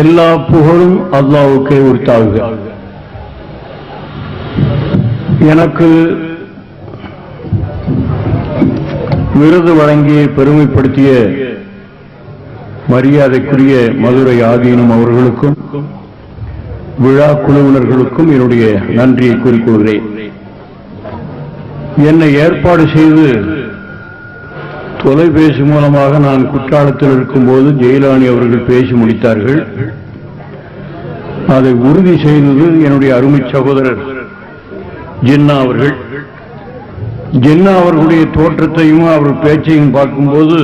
எல்லா புகழும் அல்லாவுக்கே உரித்தாகுக. எனக்கு விருது வழங்கி பெருமைப்படுத்திய மரியாதைக்குரிய மதுரை ஆதீனம் அவர்களுக்கும் விழா குழுவினர்களுக்கும் என்னுடைய நன்றியை கூறிக்கொள்கிறேன் என்னை ஏற்பாடு செய்து தொலைபேசி மூலமாக நான் குற்றாலத்தில் இருக்கும்போது ஜெயிலானி அவர்கள் பேசி முடித்தார்கள். அதை உறுதி செய்தது என்னுடைய அருமை சகோதரர் ஜின்னா அவர்கள். ஜின்னா அவர்களுடைய தோற்றத்தையும் அவர் பேச்சையும் பார்க்கும்போது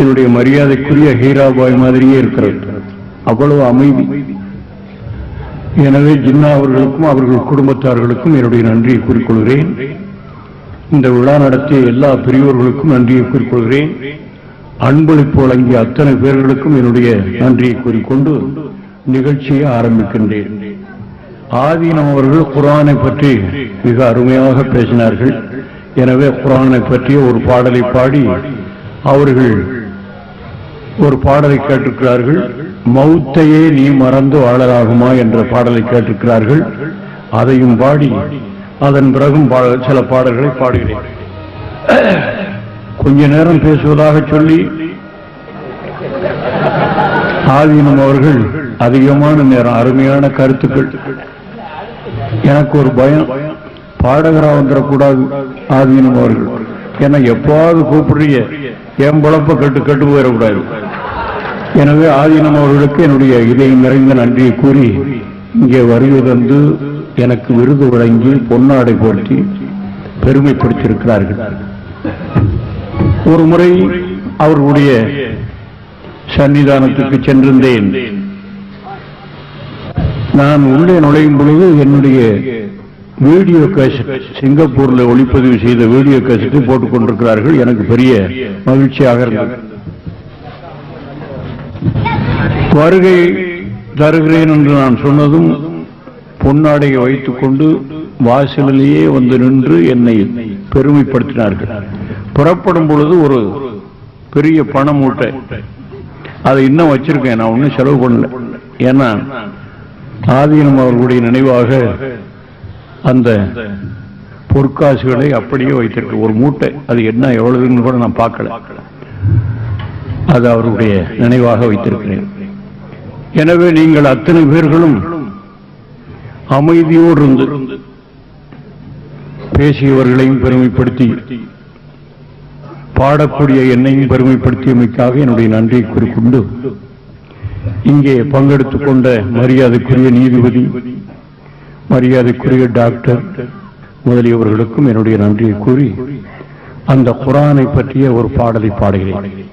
என்னுடைய மரியாதைக்குரிய ஹீராபாய் மாதிரியே இருக்கிறது அவ்வளவு அமைதி. எனவே ஜின்னா அவர்களுக்கும் அவர்கள் குடும்பத்தார்களுக்கும் என்னுடைய நன்றியை கூறிக்கொள்கிறேன். இந்த விழா நடத்திய எல்லா பெரியோர்களுக்கும் நன்றியை கூறிக்கொள்கிறேன். அன்பளிப்பு வழங்கிய அத்தனை பேர்களுக்கும் என்னுடைய நன்றியை கூறிக்கொண்டு நிகழ்ச்சியை ஆரம்பிக்கின்றேன். ஆதீனம் அவர்கள் குரானை பற்றி மிக அருமையாக பேசினார்கள். எனவே குரானை பற்றிய ஒரு பாடலை பாடி அவர்கள் ஒரு பாடலை கேட்டிருக்கிறார்கள். மௌத்தையே நீ மறந்து வாழலாகுமா என்ற பாடலை கேட்டிருக்கிறார்கள். அதையும் பாடி அதன் பிறகும் சில பாடல்களை பாடுகிறேன். கொஞ்ச நேரம் பேசுவதாக சொல்லி ஆதீனம் அவர்கள் அதிகமான நேரம் அருமையான கருத்துக்கள். எனக்கு ஒரு பயம் பாடகரா வந்துடக்கூடாது ஆதீனம் அவர்கள். ஏன்னா எப்பாவது கூப்பிடுறீங்க என் பழப்ப கட்டு கட்டு போயிடக்கூடாது எனவே ஆதீனம் அவர்களுக்கு என்னுடைய இதயம் நிறைந்த நன்றியை கூறி இங்கே வருகை தந்து எனக்கு விருது வழங்கி பொன்னாடை போர்த்தி பெருமைப்படுத்தியிருக்கிறார்கள். ஒரு முறை அவர்களுடைய சன்னிதானத்துக்கு சென்றிருந்தேன். நான் உள்ளே நுழையும் பொழுது என்னுடைய வீடியோ கேசட் சிங்கப்பூர்ல ஒளிப்பதிவு செய்த வீடியோ கேசட்டை போட்டுக் கொண்டிருக்கிறார்கள். எனக்கு பெரிய மகிழ்ச்சியாக இருந்தது. வருகை தருகிறேன் என்று நான் சொன்னதும் பொன்னாடையை வைத்துக் கொண்டு வாசலிலேயே வந்து நின்று என்னை பெருமைப்படுத்தினார்கள். புறப்படும் பொழுது ஒரு பெரிய பண மூட்டை அதை இன்னும் வச்சிருக்கேன். நான் ஒன்றும் செலவு பண்ணல. ஏன்னா ஆதீனம் அவர்களுடைய நினைவாக அந்த பொற்காசுகளை அப்படியே வைத்திருக்கு ஒரு மூட்டை. அது என்ன எவ்வளவுன்னு கூட நான் பார்க்கல. அது அவருடைய நினைவாக வைத்திருக்கிறேன். எனவே நீங்கள் அத்தனை பேர்களும் அமைதியோடு இருந்து பேசியவர்களையும் பெருமைப்படுத்தி பாடக்கூடிய என்னையும் பெருமைப்படுத்தியமைக்காக என்னுடைய நன்றியை குறிக்கொண்டு இங்கே பங்கெடுத்துக் கொண்ட மரியாதைக்குரிய நீதிபதி மரியாதைக்குரிய டாக்டர் முதலியவர்களுக்கும் என்னுடைய நன்றியை கூறி அந்த குரானை பற்றிய ஒரு பாடலை பாடுகிறேன்.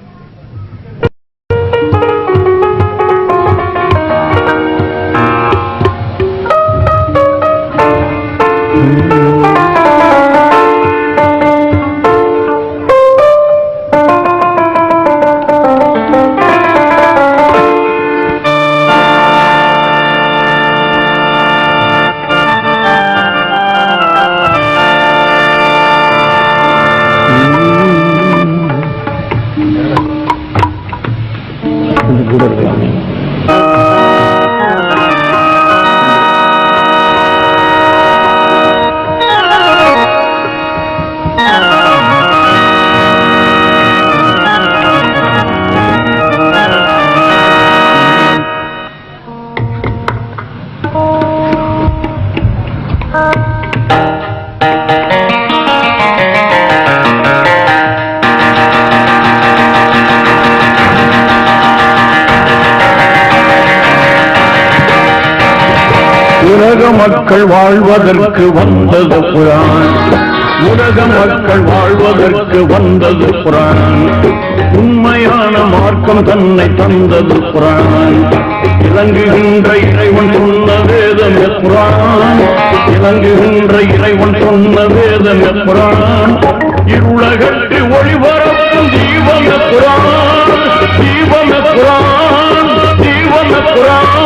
மக்கள் வாழ்வதற்கு வந்தது குரான் உலக மக்கள் வாழ்வதற்கு வந்தது குரான் உண்மையான மார்க்கம் தன்னை தந்தது குரான் இறங்குகின்ற இறைவன் சொன்ன வேதம் குரான் இறங்குகின்ற இறைவன் சொன்ன வேதம் குரான் இருளகட்டு ஒளிபரப்பும் தீபம் குரான் தீபம் குரான் தீபம் குரான்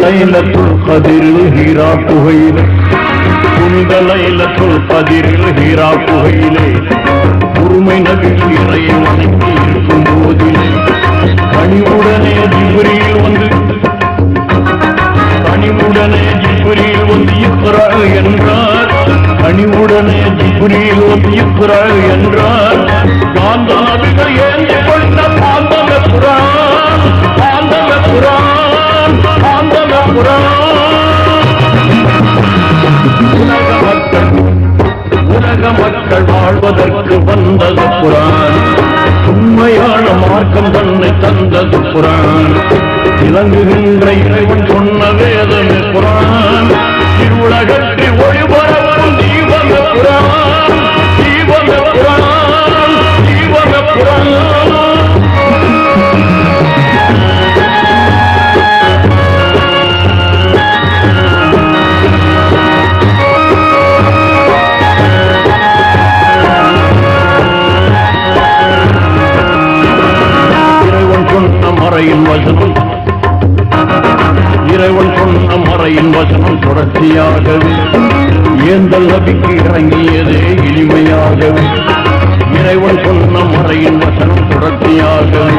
லைலத்துல் கதிரில் ஹீரா புகையில் புனித இந்த லைலத்துல் கதிரில் ஹீரா புகையிலே உரிமை நபிகள் இறையை இருக்கும் போதிலே. கனிவுடனே ஜிபுரியில் வந்து கனிவுடனே ஜிபுரியில் வந்து இக்ரா என்றார். கனிவுடனே ஜிபுரியில் வந்து இக்ரா என்றார். காந்தாவிகள் ஏந்து கொண்ட பாந்தக குரான் பாந்தக குரான். பாந்தக உலக மக்கள் உலக மக்கள் வாழ்வதற்கு வந்தது புறான் உண்மையான மார்க்கம் தன்னை தந்தது புறான் இலங்குகின்ற இறைவன் சொன்ன வேதமே புறான் பசியாகவே ஏந்தல் நபிக்கு இறங்கியதே இனிமையாகவே. இறைவன் சொன்ன மறையின் வசனம் தொடர்ச்சியாகவே.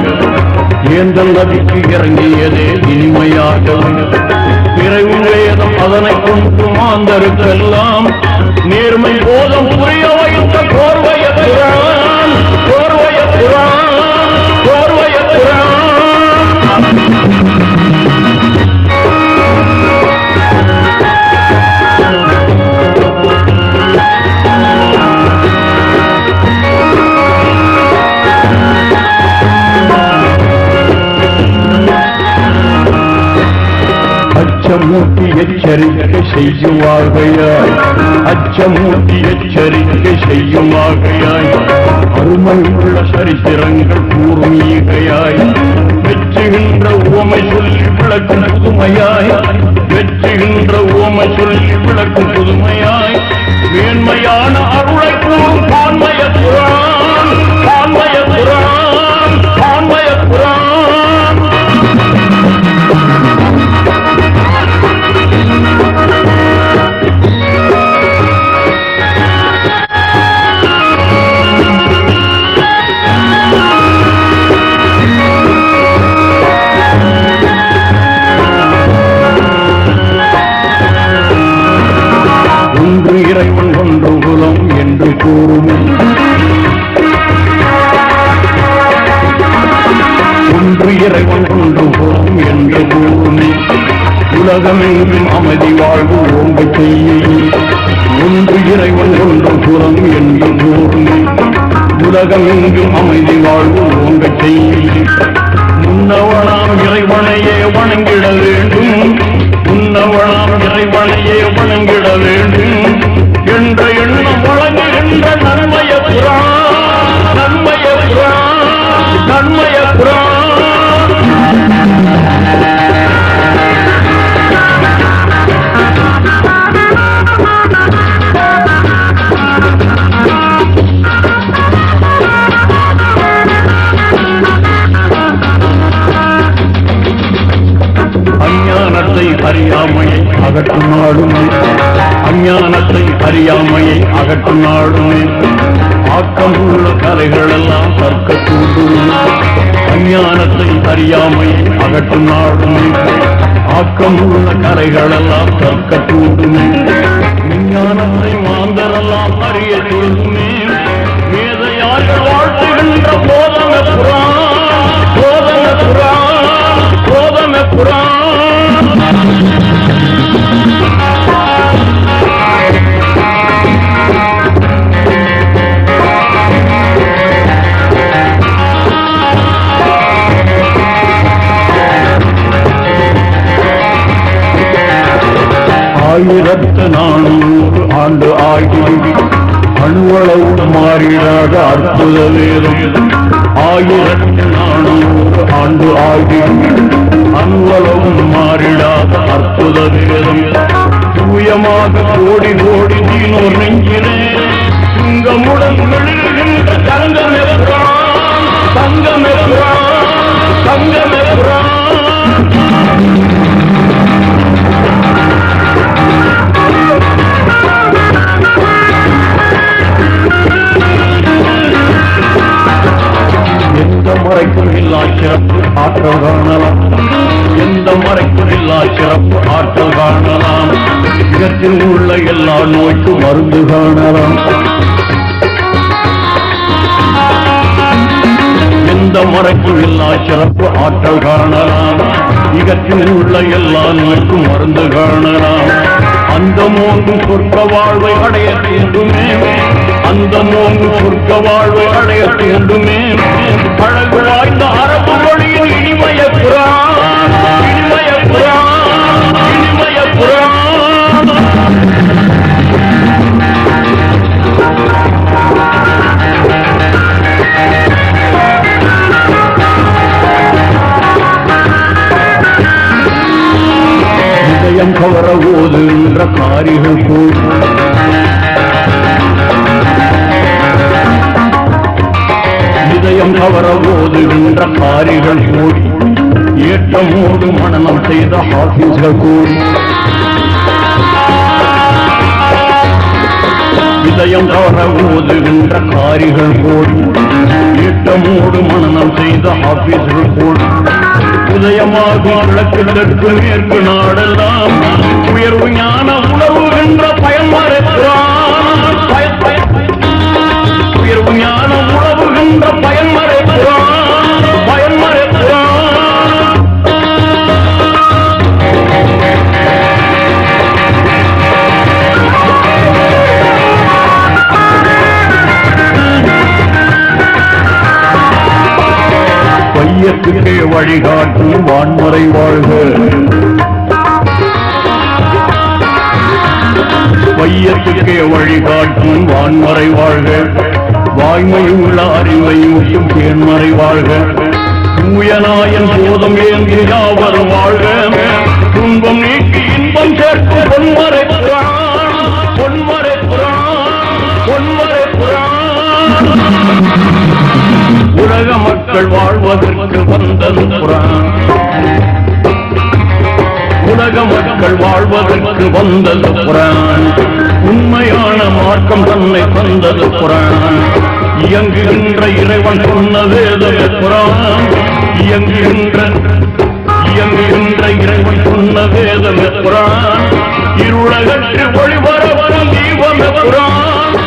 ஏந்தல் நபிக்கு இறங்கியதே இனிமையாகவே. இறைவு வேதம் அதனை கொண்டு மாந்தருக்கெல்லாம் நேர்மை போதம் புரிய வைத்த போர்வையதான் எச்சரிக்கை செய்யுவாகையாய் அச்சமூட்டி எச்சரிக்கை செய்யுமாகையாய். அருமை உள்ள சரித்திரங்கள் கூறும் வெற்றுகின்ற உவமை சொல்லி விளக்கும் புதுமையாய். வெற்றுகின்ற உவமை சொல்லி விளக்கும் புதுமையாய். ஒன்று இறைவன் ஒன்று குலம் என்று கூறுமே உலகமெங்கும் அமைதி வாழ்வு ஓங்க செய்ய ஒன்று இறைவன் ஒன்று புறம் என்று கூறுமே உலகமெங்கும் அமைதி வாழ்வு ஓங்க செய்ய முன்னவளாம் இறைவனையே வணங்கிட வேண்டும் முன்னவளாம் இறைவனையே வணங்கிட வேண்டும் வழங்குகின்ற நன்மைய புறான் நன்மைய புறான் நன்மைய புறான் அறியாமை அறியாமையை அகற்றும் நாடுமே. ஆக்கமுள்ள கரைகளெல்லாம் தற்க கற்க தூண்டுமே ஆயிரத்து நானூறு ஆண்டு ஆகிவிடு அணுவளவு மாறிடாத அற்புத வேதம். ஆயிரத்து நானூறு ஆண்டு ஆகிவிடு அணுவளவு மாறிடாத அற்புத வேதம். தூயமாக கோடி கோடி தீனோர் நெஞ்சினே சுங்கமுடன் வெளிர்கின்ற தங்கமெல்லாம் தங்கமெல்லாம் தங்கமெல்லாம் ஆற்றல் காணலாம். எந்த மறைக்குமில்லா சிறப்பு ஆற்றல் காணலாம். இடத்தில் உள்ள எல்லா நோய்க்கும் மருந்து காணலாம். எந்த மறைக்கும் இல்லா சிறப்பு ஆற்றல் காணலாம். இகத்தில் உள்ள எல்லா நோய்க்கும் மருந்து காணலாம். அந்த மூன்று சொற்க வாழ்வை அடைய தூண்டுமே அந்த மூன்று சொற்க வாழ்வை அடைய தூண்டுமே அழகு வாய்ந்த அரபு மொழி இனிமய புறான் இனிமய புறான் இனிமய புறான் இதயம் கவர ஓதுகின்ற காரிகள் போல் இதயம் கவர ஓதுகின்ற காரிகள் கூடி ஏற்றமோடு மனநம் செய்த ஆபீஸ்கள் கூடி இதயம் கவர ஓதுகின்ற காரிகள் கூடி ஏற்றமோடு மனநம் செய்த ஆபீஸ்கள் கூடி உதயமாகும் விளக்கிற்கு மேற்கு நாடெல்லாம் உயர்வு ஞான உணவு என்ற பயன் பயன் உயர்வு ஞான உணவுகின்ற பயன் வழிகாட்டி வான்முறை வாழ்க. வையத்துக்கே வழிகாட்டி வான்முறை வாழ்க. வாய்மையுள்ள அறிவையூட்டும் தேன்மறை வாழ்க. தூயநாயன் போதும் ஏந்தி யாவரும் வாழ்க. துன்பம் நீக்கி இன்பம் சேர்க்கும் பொன்மறை புராணம். பொன்மறை புராணம். பொன்மறை புராணம். உலக மக்கள் வாழ்வதற்கு வந்தது உலக மக்கள் வாழ்வதற்கு வந்தது குரான். உண்மையான மார்க்கம் தன்னை தந்தது குரான். இயங்குகின்ற இறைவன் சொன்ன வேதம் குரான். இயங்குகின்ற இயங்குகின்ற இறைவன் சொன்ன வேதம் குரான். இருளகற்று ஒளிவரவரும் தீபம் குரான்.